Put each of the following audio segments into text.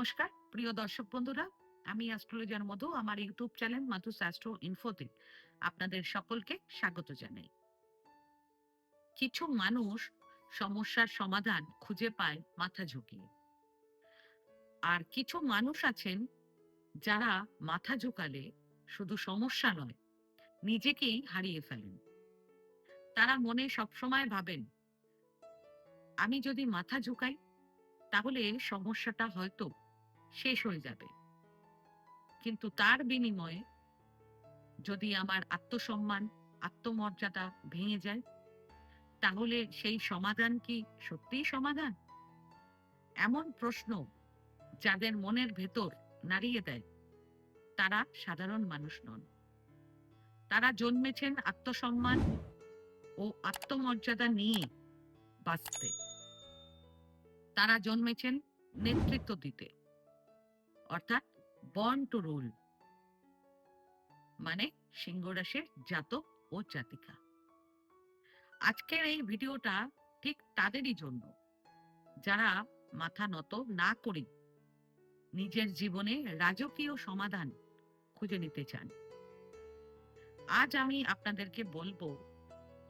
নমস্কার, প্রিয় দর্শক বন্ধুরা, আমি অ্যাস্ট্রোলজার মধু, আমার ইউটিউব চ্যানেল মাধুস অ্যাস্ট্রো ইনফোতে। আপনাদের সকলকে স্বাগত জানাই। কিছু মানুষ সমস্যার সমাধান খুঁজে পায় মাথা ঝুঁকিয়ে। আর কিছু মানুষ আছেন যারা মাথা ঝুঁকালে শুধু সমস্যা নয়, নিজেকেই হারিয়ে ফেলেন। তারা মনে সবসময় ভাবেন, আমি যদি মাথা ঝুঁকাই, তাহলে সমস্যাটা হয়তো শেষ হয়ে যাবে। কিন্তু তার বিনিময়ে যদি আমার আত্মসম্মান, আত্মমর্যাদা ভেঙে যায়, তাহলে সেই সমাধান কি সত্যিই সমাধান? এমন প্রশ্ন যাদের মনের ভেতর নাড়িয়ে দেয়, তারা সাধারণ মানুষ নন। তারা জন্মেছেন আত্মসম্মান ও আত্মমর্যাদা নিয়ে বাঁচতে। তারা জন্মেছেন নেতৃত্ব দিতে। অর্থাৎ বর্ন টু রুল মানে সিংহ রাশির জাতক ও জাতিকা। আজকের এই ভিডিওটা ঠিক তাদেরই জন্য। যারা মাথা নত না করে নিজের জীবনে রাজকীয় সমাধান খুঁজে নিতে চান। আজ আমি আপনাদেরকে বলব,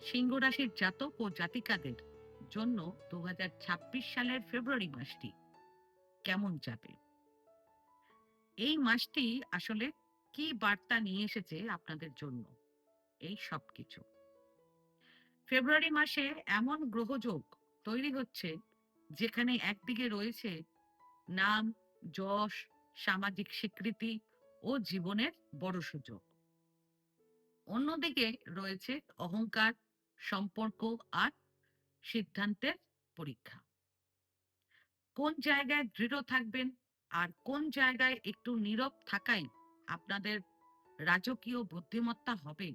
সিংহ রাশির জাতক ও জাতিকাদের জন্য দু হাজার ছাব্বিশ সালের ফেব্রুয়ারি মাসটি কেমন যাবে? এই মাসটি আসলে কি বার্তা নিয়ে এসেছে আপনাদের জন্য? এই সব কিছু ফেব্রুয়ারি মাসে এমন গ্রহযোগ তৈরি হচ্ছে যেখানে একদিকে রয়েছে নাম, যশ, সামাজিক স্বীকৃতি ও জীবনের বড় সুযোগ। অন্যদিকে রয়েছে অহংকার, সম্পর্ক আর সিদ্ধান্তের পরীক্ষা। কোন জায়গায় দৃঢ় থাকবেন আর কোন জায়গায় একটু নীরব থাকাই আপনাদের রাজকীয় বুদ্ধিমত্তা হবে।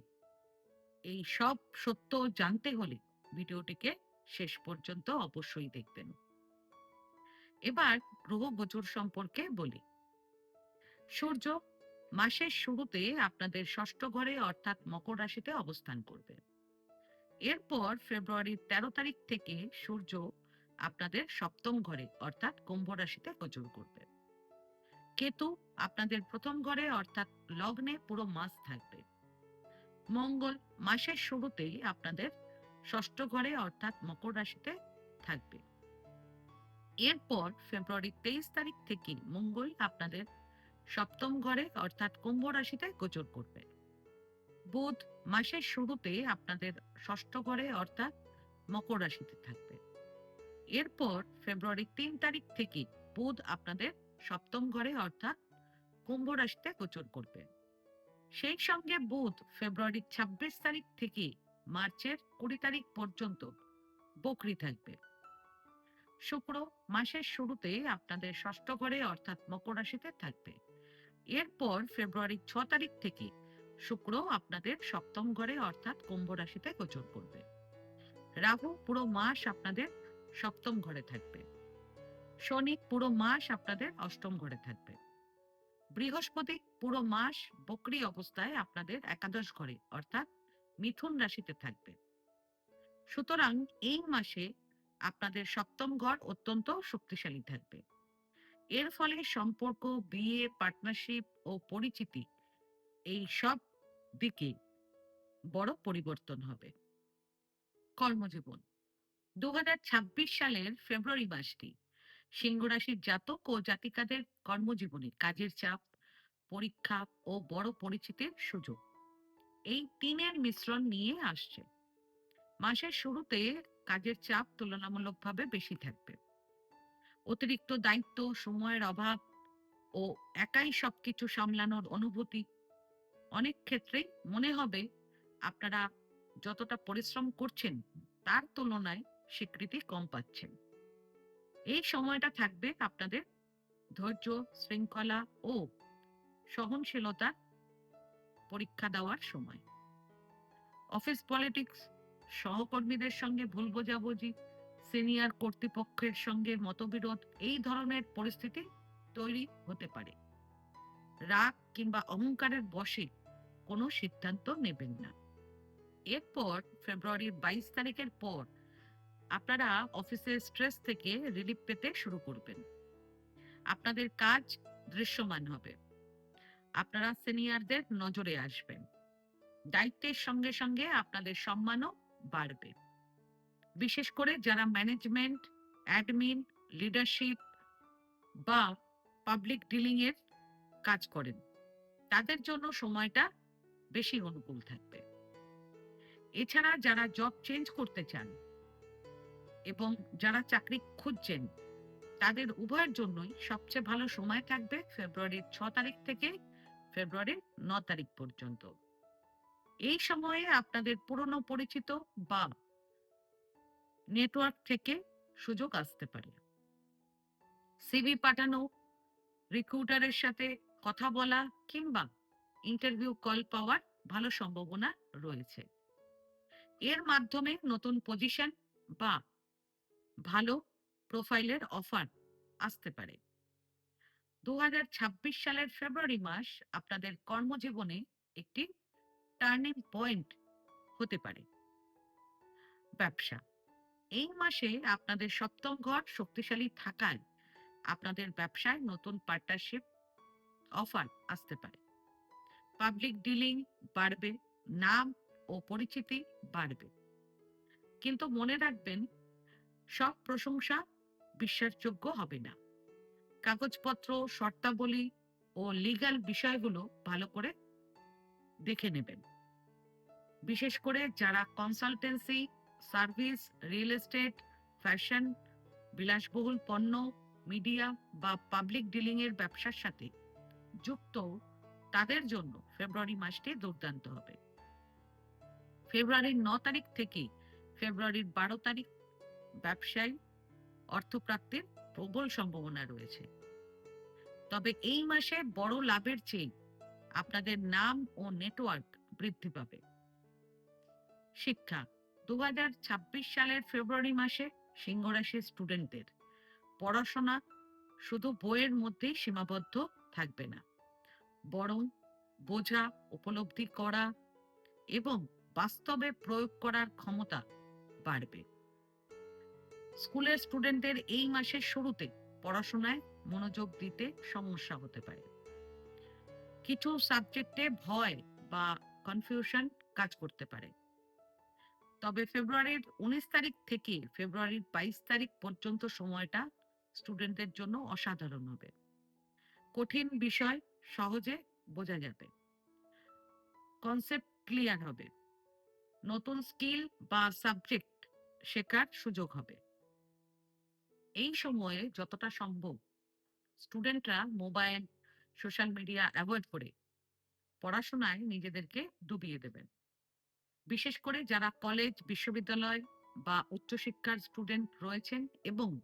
এই সব সত্য জানতে হলে ভিডিওটিকে শেষ পর্যন্ত অবশ্যই দেখবেন। এবার গ্রহ গোচর সম্পর্কে বলি। সূর্য মাসের শুরুতে আপনাদের ষষ্ঠ ঘরে অর্থাৎ মকর রাশিতে অবস্থান করবে। এরপর ফেব্রুয়ারির তেরো তারিখ থেকে সূর্য আপনাদের সপ্তম ঘরে অর্থাৎ কুম্ভ রাশিতে গোচর করবে। কেতু আপনাদের প্রথম ঘরে, অর্থাৎ লগ্নে, পুরো মাস থাকবে। মঙ্গল মাসের শুরুতেই আপনাদের ষষ্ঠ ঘরে, অর্থাৎ মকর রাশিতে থাকবে। এরপর ফেব্রুয়ারি তেইশ তারিখ থেকে মঙ্গল আপনাদের সপ্তম ঘরে, অর্থাৎ কুম্ভ রাশিতে গোচর করবে। বুধ মাসের শুরুতে আপনাদের ষষ্ঠ ঘরে, অর্থাৎ মকর রাশিতে থাকবে। এরপর ফেব্রুয়ারি তিন তারিখ থেকে বুধ আপনাদের সপ্তম ঘরে অর্থাৎ কুম্ভ রাশিতে গোচর করবে। সেই সঙ্গে বুধ ফেব্রুয়ারি ২৬ তারিখ থেকে মার্চের কুড়ি তারিখ পর্যন্ত বকরি থাকবে। শুক্র মাসের শুরুতে আপনাদের ষষ্ঠ ঘরে অর্থাৎ মকর রাশিতে থাকবে। এরপর ফেব্রুয়ারি ছ তারিখ থেকে শুক্র আপনাদের সপ্তম ঘরে অর্থাৎ কুম্ভ রাশিতে গোচর করবে। রাহু পুরো মাস আপনাদের সপ্তম ঘরে থাকবে। শনি পুরো মাস আপনাদের অষ্টম ঘরে থাকবে। বৃহস্পতি পুরো মাস বকরি অবস্থায় আপনাদের একাদশ ঘরে, অর্থাৎ মিথুন রাশিতে থাকবে। সুতরাং এই মাসে আপনাদের সপ্তম ঘর অত্যন্ত শক্তিশালী থাকবে। এর ফলে সম্পর্ক, বিয়ে পার্টনারশিপ ও পরিচিতি এই সব দিকে বড় পরিবর্তন হবে। কর্মজীবন। দু হাজার ছাব্বিশ সালের ফেব্রুয়ারি মাসটি সিংহ রাশির জাতক ও জাতিকাদের কর্মজীবনে কাজের চাপ, পরীক্ষা ও বড় পরিচিতির সুযোগ। এই তিনের মিশ্রণ নিয়ে আসছে। মাসের শুরুতে কাজের চাপ তুলনামূলকভাবে বেশি থাকবে। অতিরিক্ত দায়িত্ব, সময়ের অভাব ও একাই সবকিছু সামলানোর অনুভূতি। অনেক ক্ষেত্রেই মনে হবে আপনারা যতটা পরিশ্রম করছেন, তার তুলনায় স্বীকৃতি কম পাচ্ছেন। এই সময়টা থাকবে আপনাদের ধৈর্য, শৃঙ্খলা ও সহনশীলতা পরীক্ষা দেওয়ার সময়। অফিস পলিটিক্স সহকর্মীদের সঙ্গে ভুল বোঝাবুঝি, সিনিয়র কর্তৃপক্ষের সঙ্গে মতবিরোধ, এই ধরনের পরিস্থিতি তৈরি হতে পারে। রাগ কিংবা অহংকারের বশে কোনো সিদ্ধান্ত নেবেন না। এরপর ফেব্রুয়ারির বাইশ তারিখের পর আপনারা অফিসের স্ট্রেস থেকে রিলিফ পেতে শুরু করবেন। আপনাদের কাজ দৃশ্যমান হবে। আপনারা সিনিয়রদের নজরে আসবেন। দায়িত্বের সঙ্গে সঙ্গে আপনাদের সম্মানও বাড়বে। বিশেষ করে যারা ম্যানেজমেন্ট অ্যাডমিন লিডারশিপ বা পাবলিক ডিলিং এর কাজ করেন, তাদের জন্য সময়টা বেশি অনুকূল থাকবে। এছাড়া যারা জব চেঞ্জ করতে চান এবং যারা চাকরি খুঁজছেন, তাদের উভয়ের জন্যই সবচেয়ে ভালো সময় থাকবে ফেব্রুয়ারির ছ তারিখ থেকে ফেব্রুয়ারির ন তারিখ পর্যন্ত। এই সময়ে আপনাদের পুরনো পরিচিত বা নেটওয়ার্ক থেকে সুযোগ আসতে পারে। সিভি পাঠানো, রিক্রুটারের সাথে কথা বলা কিংবা ইন্টারভিউ কল পাওয়ার ভালো সম্ভাবনা রয়েছে। এর মাধ্যমে নতুন পজিশন বা ভালো প্রোফাইলের অফার আসতে পারে। দু হাজার ছাব্বিশ সালের ফেব্রুয়ারি মাস আপনাদের কর্মজীবনে একটি টার্নিং পয়েন্ট হতে পারে। ব্যবসা। এই মাসে আপনাদের সপ্তম ঘর শক্তিশালী থাকায় আপনাদের ব্যবসায় নতুন পার্টনারশিপ অফার আসতে পারে। পাবলিক ডিলিং বাড়বে, নাম ও পরিচিতি বাড়বে। কিন্তু মনে রাখবেন সব প্রশংসা বিশ্বাসযোগ্য হবে না। কাগজপত্র, শর্তাবলী ও লিগ্যাল বিষয়গুলো ভালো করে দেখে নেবেন। বিশেষ করে যারা consultancy service real estate fashion বিলাসবহুল পণ্য মিডিয়া বা পাবলিক ডিলিং এর ব্যবসার সাথে যুক্ত, তাদের জন্য ফেব্রুয়ারি মাসটি দুর্দান্ত হবে। ফেব্রুয়ারির ন তারিখ থেকে ফেব্রুয়ারির বারো তারিখ ব্যবসায় অর্থপ্রাপ্তির প্রবল সম্ভাবনা রয়েছে। তবে এই মাসে বড় লাভের চেয়ে আপনাদের নাম ও নেটওয়ার্ক বৃদ্ধি পাবে। শিক্ষা দু সালের ফেব্রুয়ারি মাসে সিংহ রাশির স্টুডেন্টদের পড়াশোনা শুধু বইয়ের মধ্যেই সীমাবদ্ধ থাকবে না। বরং বোঝা, উপলব্ধি করা এবং বাস্তবে প্রয়োগ করার ক্ষমতা বাড়বে। স্কুলের স্টুডেন্টদের এই মাসের শুরুতে পড়াশোনায় মনোযোগ দিতে সমস্যা হতে পারে। কিছু সাবজেক্টে ভয় বা কনফিউশন কাজ করতে পারে। তবে ফেব্রুয়ারির উনিশ তারিখ থেকে ফেব্রুয়ারির বাইশ তারিখ পর্যন্ত সময়টা স্টুডেন্টদের জন্য অসাধারণ হবে। কঠিন বিষয় সহজে বোঝা যাবে। কনসেপ্ট ক্লিয়ার হবে। নতুন স্কিল বা সাবজেক্ট শেখার সুযোগ হবে। এই সময়ে যতটা সম্ভব স্টুডেন্টরা মোবাইল সোশ্যাল মিডিয়া অ্যাভয়েড করে পড়াশোনায় নিজেদেরকে ডুবিয়ে দেবেন। বিশেষ করে যারা কলেজ বিশ্ববিদ্যালয় বা উচ্চশিক্ষার স্টুডেন্ট রয়েছেন এবং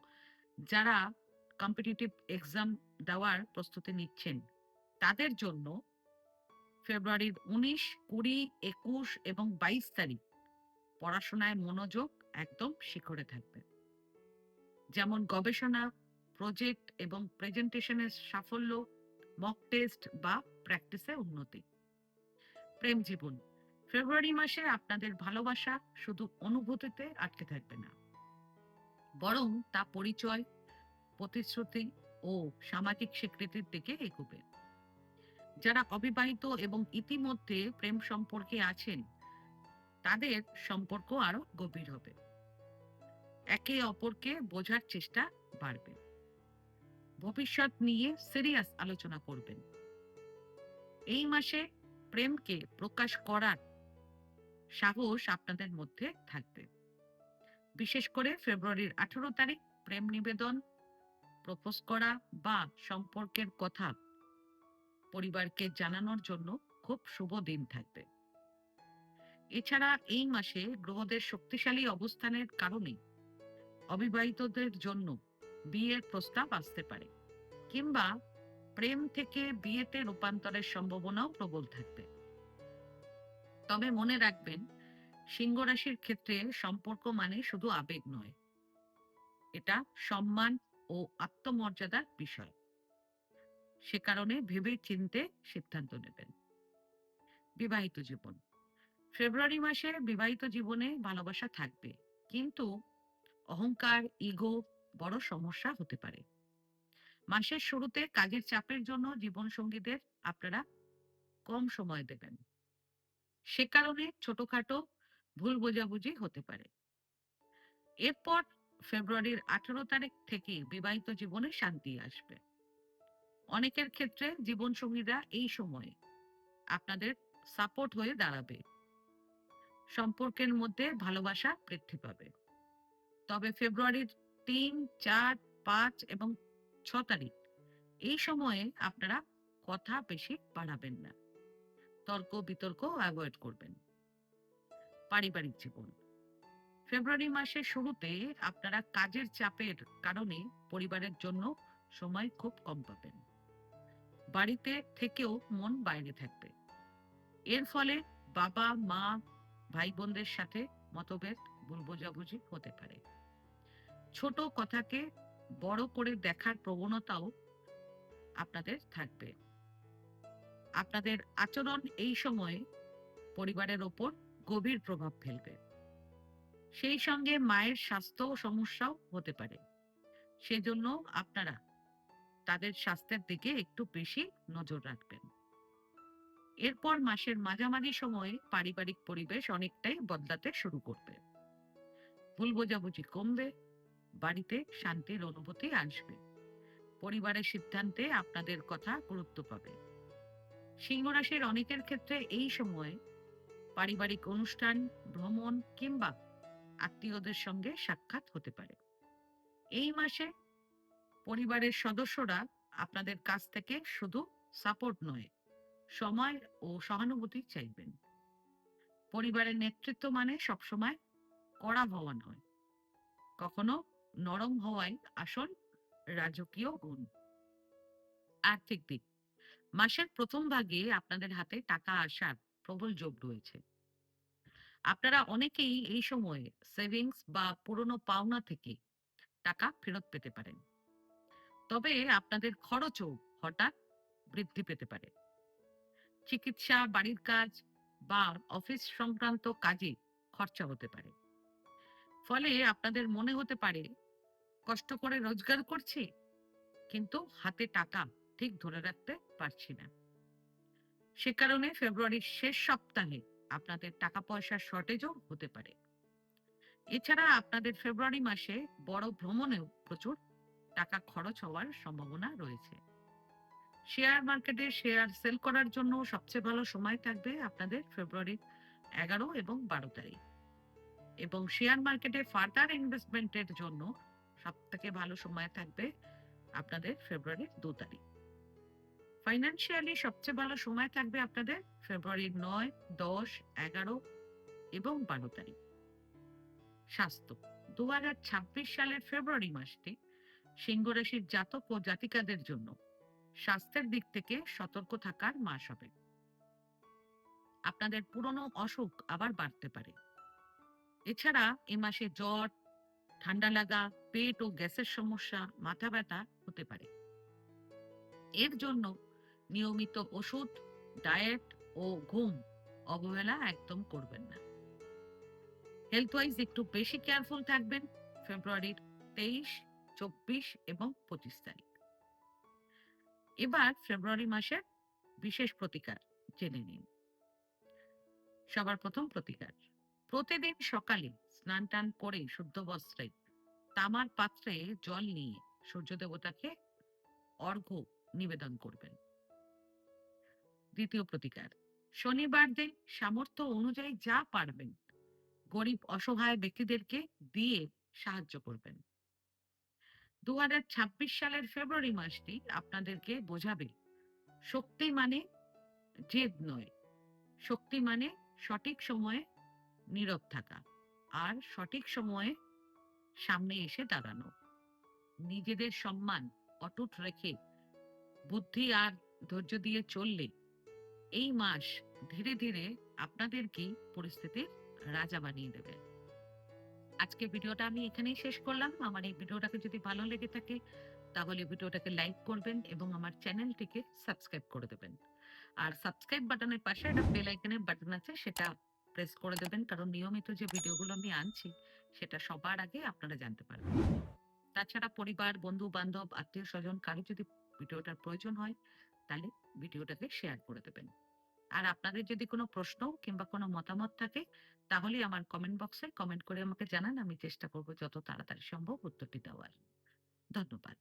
যারা কম্পিটিটিভ এক্সাম দেওয়ার প্রস্তুতি নিচ্ছেন, তাদের জন্য ফেব্রুয়ারির উনিশ, কুড়ি, একুশ এবং বাইশ তারিখ পড়াশোনায় মনোযোগ একদম শিখরে থাকবে যেমন গবেষণা, প্রজেক্ট এবং প্রেজেন্টেশনের সাফল্য মক টেস্ট বা প্র্যাকটিসে উন্নতি। প্রেম জীবন, ফেব্রুয়ারি মাসে আপনাদের ভালোবাসা শুধু অনুভূতিতে আটকে থাকবে না। বরং তা পরিচয়, প্রতিশ্রুতি ও সামাজিক স্বীকৃতির দিকে এগোবে। যারা অবিবাহিত এবং ইতিমধ্যে প্রেম সম্পর্কে আছেন, তাদের সম্পর্ক আরও গভীর হবে। একে অপরকে বোঝার চেষ্টা বাড়বে। ভবিষ্যৎ নিয়ে সিরিয়াস আলোচনা করবেন। এই মাসে প্রেমকে প্রকাশ করার সাহস আপনাদের মধ্যে থাকবে। বিশেষ করে ফেব্রুয়ারির আঠারো তারিখ প্রেম নিবেদন, প্রপোজ করা বা সম্পর্কের কথা পরিবারকে জানানোর জন্য খুব শুভ দিন থাকবে। এছাড়া এই মাসে গ্রহদের শক্তিশালী অবস্থানের কারণে অবিবাহিতদের জন্য বিয়ের প্রস্তাব আসতে পারে, কিংবা প্রেম থেকে বিয়েতে রূপান্তরের সম্ভাবনাও প্রবল থাকবে। তবে মনে রাখবেন, সিংহ রাশির ক্ষেত্রে সম্পর্ক মানে শুধু আবেগ নয়, এটা সম্মান ও আত্মমর্যাদার বিষয়। সে কারণে ভেবে চিনতে সিদ্ধান্ত নেবেন। বিবাহিত জীবন, ফেব্রুয়ারি মাসে বিবাহিত জীবনে ভালোবাসা থাকবে, কিন্তু অহংকার, ইগো বড় সমস্যা হতে পারে। মাসের শুরুতে কাজের চাপের জন্য জীবনসঙ্গীদের আপনারা কম সময় দেবেন। সে কারণে ছোটখাটো ভুল বোঝাবুঝি হতে পারে। এরপর ফেব্রুয়ারির আঠারো তারিখ থেকে বিবাহিত জীবনে শান্তি আসবে। অনেকের ক্ষেত্রে জীবনসঙ্গীরা এই সময়ে আপনাদের সাপোর্ট হয়ে দাঁড়াবে। সম্পর্কের মধ্যে ভালোবাসা বৃদ্ধি পাবে। তবে ফেব্রুয়ারির তিন, চার, পাঁচ এবং ছ তারিখ, এই সময়ে আপনারা কথা বেশি বাড়াবেন না। তর্ক, বিতর্ক অ্যাভয়েড করবেন। পারিবারিক জীবন। ফেব্রুয়ারি মাসের শুরুতে আপনারা কাজের চাপের কারণে পরিবারের জন্য সময় খুব কম পাবেন। বাড়িতে থেকেও মন বাইরে থাকবে। এর ফলে বাবা, মা ভাই বোনদের সাথে মতভেদ ভুল বোঝাবুঝি হতে পারে। ছোট কথাকে বড় করে দেখার প্রবণতাও আপনাদের থাকবে। আপনাদের আচরণ এই সময়ে পরিবারের ওপর গভীর প্রভাব ফেলবে। সেই সঙ্গে মায়ের স্বাস্থ্য সমস্যাও হতে পারে। সেজন্য আপনারা তাদের স্বাস্থ্যের দিকে একটু বেশি নজর রাখবেন। এরপর মাসের মাঝামাঝি সময়ে পারিবারিক পরিবেশ অনেকটাই বদলাতে শুরু করবে। ভুল বোঝাবুঝি কমবে, বাড়িতে শান্তির অনুভূতি আসবে। পরিবারের সিদ্ধান্তে আপনাদের কথা গুরুত্ব পাবে। সিংহ রাশির অনেকের ক্ষেত্রে এই সময়ে পারিবারিক অনুষ্ঠান, ভ্রমণ কিংবা আত্মীয়দের সঙ্গে সাক্ষাৎ হতে পারে। এই মাসে পরিবারের সদস্যরা আপনাদের কাছ থেকে শুধু সাপোর্ট নয়, সময় ও সহানুভূতি চাইবেন। পরিবারের নেতৃত্ব মানে সবসময় কড়া হওয়া নয় কখনো নরম হওয়াই আসল রাজকীয় গুণ। আর্থিক দিক। মাসের প্রথম ভাগে আপনাদের হাতে টাকা আসার প্রবল যোগ রয়েছে। আপনারা অনেকেই এই সময়ে সেভিংস বা পুরনো পাওনা থেকে টাকা ফেরত পেতে পারেন। তবে আপনাদের খরচও হঠাৎ বৃদ্ধি পেতে পারে। চিকিৎসা, বাড়ির কাজ বা অফিস সংক্রান্ত কাজে খরচা হতে পারে। ফলে আপনাদের মনে হতে পারে কষ্ট করে রোজগার করছি, কিন্তু হাতে টাকা ঠিক ধরে রাখতে পারছি না। সে কারণে ফেব্রুয়ারির শেষ সপ্তাহে আপনাদের টাকা পয়সার শর্টেজও হতে পারে। এছাড়া আপনাদের ফেব্রুয়ারি মাসে বড় ভ্রমণেও প্রচুর টাকা খরচ হওয়ার সম্ভাবনা রয়েছে। শেয়ার মার্কেটে শেয়ার সেল করার জন্য সবচেয়ে ভালো সময় থাকবে আপনাদের ফেব্রুয়ারির এগারো এবং বারো তারিখ। এবং শেয়ার মার্কেটে ফার্দার ইনভেস্টমেন্টের জন্য সব থেকে ভালো সময় থাকবে আপনাদের ফেব্রুয়ারির দু তারিখ। ফাইন্যান্সিয়ালি সবচেয়ে ভালো সময় থাকবে আপনাদের ফেব্রুয়ারির নয়, দশ, এগারো এবং বারো তারিখ। স্বাস্থ্য দু হাজার ছাব্বিশ সালের ফেব্রুয়ারি মাসটি সিংহ রাশির জাতক ও জাতিকাদের জন্য স্বাস্থ্যের দিক থেকে সতর্ক থাকার মাস হবে। আপনাদের পুরনো অসুখ আবার বাড়তে পারে। এছাড়া এ মাসে জ্বর, ঠান্ডা লাগা, পেট ও গ্যাসের সমস্যা, মাথা ব্যথা হতে পারে। এর জন্য নিয়মিত ওষুধ, ডায়েট ও ঘুম অবহেলা একদম করবেন না। হেলথ ওয়াইজ একটু বেশি কেয়ারফুল থাকবেন ফেব্রুয়ারির তেইশ, চব্বিশ এবং পঁচিশ তারিখ। এবার ফেব্রুয়ারি মাসের বিশেষ প্রতিকার জেনে নিন। সবার প্রথম প্রতিকার। প্রতিদিন সকালে স্নান টান করে শুদ্ধ বস্ত্রে তামার পাত্রে জল নিয়ে সূর্য দেবতাকে অর্ঘ্য নিবেদন করবেন। দ্বিতীয় প্রতিকার, শনিবার দিন সামর্থ্য অনুযায়ী যা পারবেন গরিব অসহায় ব্যক্তিদেরকে দিয়ে সাহায্য করবেন। দু হাজার ছাব্বিশ সালের ফেব্রুয়ারি মাসটি আপনাদেরকে বোঝাবে, শক্তি মানে জেদ নয়, শক্তি মানে সঠিক সময়ে নীরব থাকা আর সঠিক সময়ে সামনে এসে দাঁড়ানো। নিজেদের সম্মান অটুট রেখে বুদ্ধি আর ধৈর্য দিয়ে চললে এই মাস ধীরে ধীরে আপনাদেরকেই পরিস্থিতির রাজা বানিয়ে দেবে। আজকে ভিডিওটা আমি এখানেই শেষ করলাম। আমার এই ভিডিওটাকে যদি ভালো লেগে থাকে, তাহলে ভিডিওটাকে লাইক করবেন এবং আমার চ্যানেলটিকে সাবস্ক্রাইব করে দেবেন। আর সাবস্ক্রাইব বাটনের পাশে একটা বেল আইকনের বাটন আছে, সেটা প্রেস করে দেবেন। কারণ নিয়মিত যে ভিডিওগুলো আমি আনছি, সেটা সবার আগে আপনারা জানতে পারবেন। তাছাড়া পরিবার বন্ধু বান্ধব আত্মীয় স্বজন কারও যদি ভিডিওটার প্রয়োজন হয়, তাহলে ভিডিওটাকে শেয়ার করে দেবেন। আর আপনাদের যদি কোনো প্রশ্ন কিংবা কোনো মতামত থাকে, তাহলে আমার কমেন্ট বক্সে কমেন্ট করে আমাকে জানান, আমি চেষ্টা করব যত তাড়াতাড়ি সম্ভব উত্তরটি দেওয়ার। ধন্যবাদ।